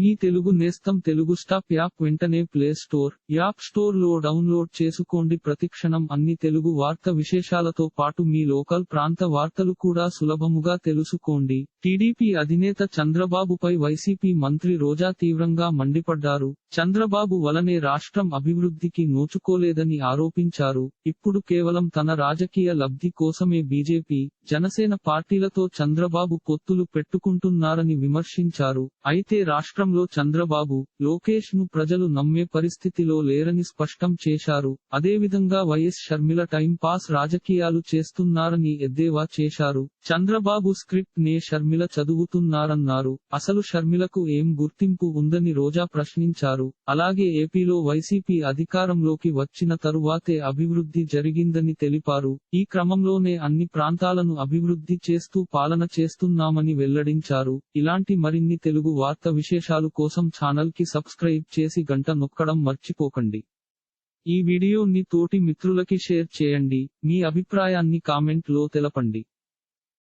మీ తెలుగు నేస్తం Telugu stop app వెంటనే play store app స్టోర్లో డౌన్లోడ్ చేసుకోండి. ప్రతిక్షణం అన్ని తెలుగు వార్త విశేషాలతో పాటు మీ లోకల్ ప్రాంత వార్తలు కూడా సులభముగా తెలుసుకోండి. టీడీపీ అధినేత చంద్రబాబుపై వైసీపీ మంత్రి రోజా తీవ్రంగా మండిపడ్డారు. చంద్రబాబు వలనే రాష్ట్రం అభివృద్ధికి నోచుకోలేదని ఆరోపించారు. ఇప్పుడు కేవలం తన రాజకీయ లబ్ధి కోసమే బీజేపీ జనసేన పార్టీలతో చంద్రబాబు పొత్తులు పెట్టుకుంటున్నారని విమర్శించారు. అయితే రాష్ట్రంలో చంద్రబాబు లోకేష్ను ప్రజలు నమ్మే పరిస్థితిలో లేరని స్పష్టం చేశారు. అదేవిధంగా వైఎస్ షర్మిల టైం పాస్ రాజకీయాలు చేస్తున్నారని ఎద్దేవా చేశారు. చంద్రబాబు స్క్రిప్ట్ నే షర్మిల చదువుతున్నారన్నారు. అసలు షర్మిలకు ఏం గుర్తింపు ఉందని రోజా ప్రశ్నించారు. అలాగే ఏపీలో వైసీపీ అధికారంలోకి వచ్చిన తరువాతే అభివృద్ధి జరిగిందని తెలిపారు. ఈ క్రమంలోనే అన్ని ప్రాంతాలను అభివృద్ధి చేస్తూ పాలన చేస్తున్నామని వెల్లడించారు. ఇలాంటి మరిన్ని తెలుగు వార్త విశేషాలు కోసం ఛానల్కి సబ్స్క్రైబ్ చేసి గంట నొక్కడం మర్చిపోకండి. ఈ వీడియోని తోటి మిత్రులకి షేర్ చేయండి. మీ అభిప్రాయాన్ని కామెంట్లో తెలపండి.